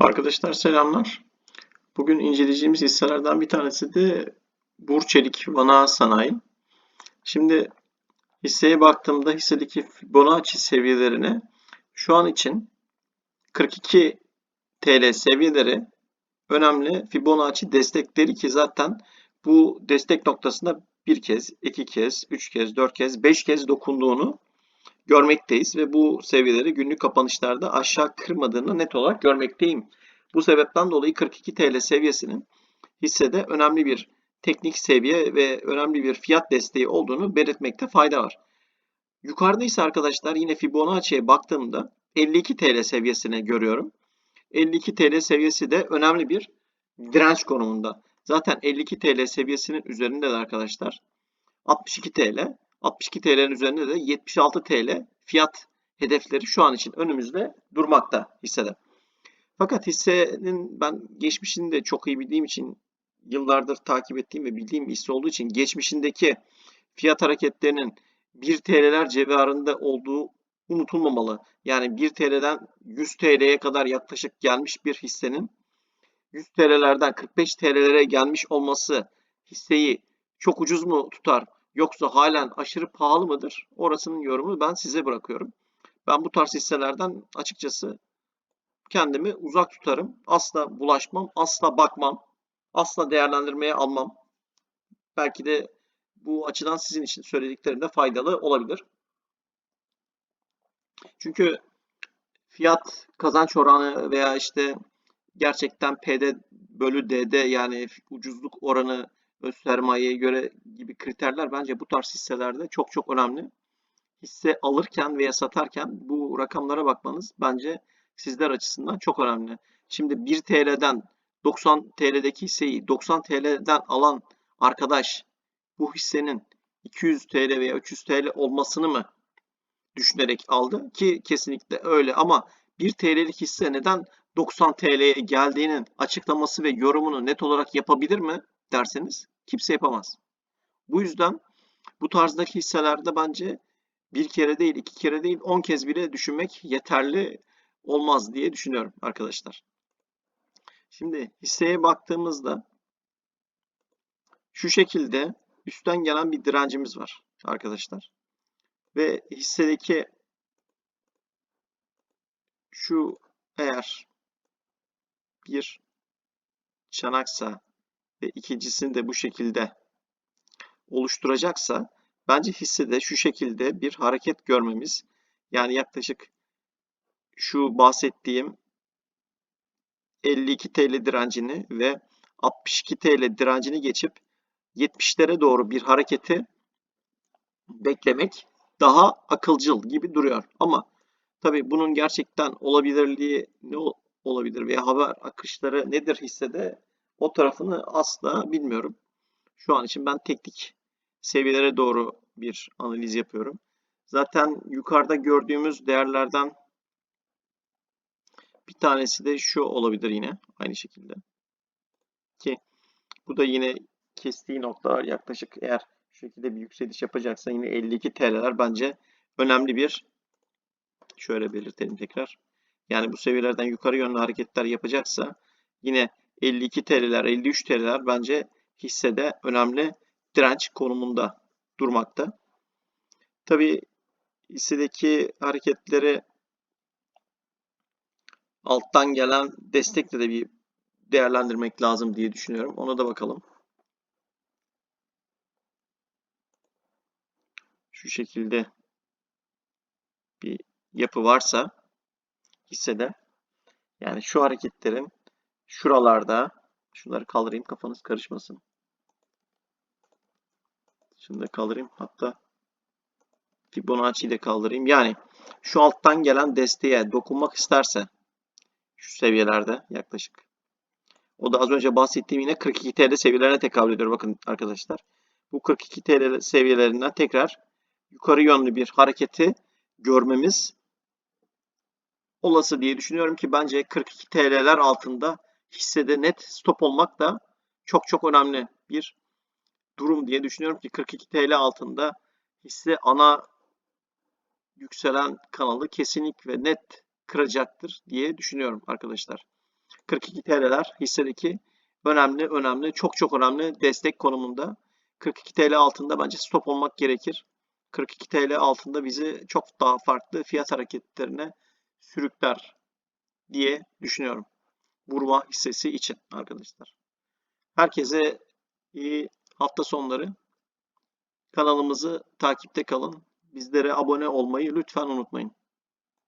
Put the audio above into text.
Arkadaşlar selamlar. Bugün inceleyeceğimiz hisselerden bir tanesi de Burçelik Vana Sanayi. Şimdi hisseye baktığımda hissedeki Fibonacci seviyelerine şu an için 42 TL seviyeleri önemli Fibonacci destekleri ki zaten bu destek noktasında bir kez, iki kez, üç kez, dört kez, beş kez dokunduğunu görmekteyiz ve bu seviyeleri günlük kapanışlarda aşağı kırmadığını net olarak görmekteyim. Bu sebepten dolayı 42 TL seviyesinin hissede önemli bir teknik seviye ve önemli bir fiyat desteği olduğunu belirtmekte fayda var. Yukarıda ise arkadaşlar yine Fibonacci'ye baktığımda 52 TL seviyesini görüyorum. 52 TL seviyesi de önemli bir direnç konumunda. Zaten 52 TL seviyesinin üzerinde de arkadaşlar 62 TL 62 TL'nin üzerinde de 76 TL fiyat hedefleri şu an için önümüzde durmakta hissede. Fakat hissenin ben geçmişini de çok iyi bildiğim için yıllardır takip ettiğim ve bildiğim bir hisse olduğu için geçmişindeki fiyat hareketlerinin 1 TL'ler civarında olduğu unutulmamalı. Yani 1 TL'den 100 TL'ye kadar yaklaşık gelmiş bir hissenin 100 TL'lerden 45 TL'lere gelmiş olması hisseyi çok ucuz mu tutar yoksa halen aşırı pahalı mıdır? Orasının yorumunu ben size bırakıyorum. Ben bu tarz hisselerden açıkçası kendimi uzak tutarım. Asla bulaşmam, asla bakmam, asla değerlendirmeye almam. Belki de bu açıdan sizin için söylediklerim de faydalı olabilir. Çünkü fiyat kazanç oranı veya işte gerçekten PD bölü DD yani ucuzluk oranı öz sermayeye göre gibi kriterler bence bu tarz hisselerde çok çok önemli. Hisse alırken veya satarken bu rakamlara bakmanız bence sizler açısından çok önemli. Şimdi 1 TL'den 90 TL'deki hisseyi 90 TL'den alan arkadaş bu hissenin 200 TL veya 300 TL olmasını mı düşünerek aldı ki kesinlikle öyle ama 1 TL'lik hisse neden 90 TL'ye geldiğinin açıklaması ve yorumunu net olarak yapabilir mi derseniz kimse yapamaz. Bu yüzden bu tarzdaki hisselerde bence bir kere değil, iki kere değil, on kez bile düşünmek yeterli olmaz diye düşünüyorum arkadaşlar. Şimdi hisseye baktığımızda şu şekilde üstten gelen bir direncimiz var arkadaşlar. Ve hissedeki şu eğer bir çanaksa ve ikincisini de bu şekilde oluşturacaksa bence hissede şu şekilde bir hareket görmemiz yani yaklaşık şu bahsettiğim 52 TL direncini ve 62 TL direncini geçip 70'lere doğru bir hareketi beklemek daha akılcıl gibi duruyor. Ama tabii bunun gerçekten olabilirliği ne olabilir veya haber akışları nedir hissede o tarafını asla bilmiyorum. Şu an için ben teknik seviyelere doğru bir analiz yapıyorum. Zaten yukarıda gördüğümüz değerlerden bir tanesi de şu olabilir yine aynı şekilde. Ki bu da yine kestiği noktalar yaklaşık eğer şu şekilde bir yükseliş yapacaksa yine 52 TL'ler bence önemli bir şöyle belirtelim tekrar. Yani bu seviyelerden yukarı yönlü hareketler yapacaksa yine 52 TL'ler, 53 TL'ler bence hissede önemli direnç konumunda durmakta. Tabi hissedeki hareketleri alttan gelen destekle de bir değerlendirmek lazım diye düşünüyorum. Ona da bakalım. Şu şekilde bir yapı varsa hissede yani şu hareketlerin şuralarda şunları kaldırayım kafanız karışmasın. Şunu da kaldırayım. Hatta Fibonacci'yi de kaldırayım. Yani şu alttan gelen desteğe dokunmak isterse şu seviyelerde yaklaşık. O da az önce bahsettiğim yine 42 TL seviyelerine tekabül ediyor. Bakın arkadaşlar. Bu 42 TL seviyelerinden tekrar yukarı yönlü bir hareketi görmemiz olası diye düşünüyorum ki bence 42 TL'ler altında hissede net stop olmak da çok çok önemli bir durum diye düşünüyorum ki 42 TL altında hisse ana yükselen kanalı kesinlik ve net kıracaktır diye düşünüyorum arkadaşlar. 42 TL'ler hissedeki önemli önemli çok çok önemli destek konumunda. 42 TL altında bence stop olmak gerekir. 42 TL altında bizi çok daha farklı fiyat hareketlerine sürükler diye düşünüyorum. Vurma hissesi için arkadaşlar. Herkese iyi hafta sonları. Kanalımızı takipte kalın. Bizlere abone olmayı lütfen unutmayın.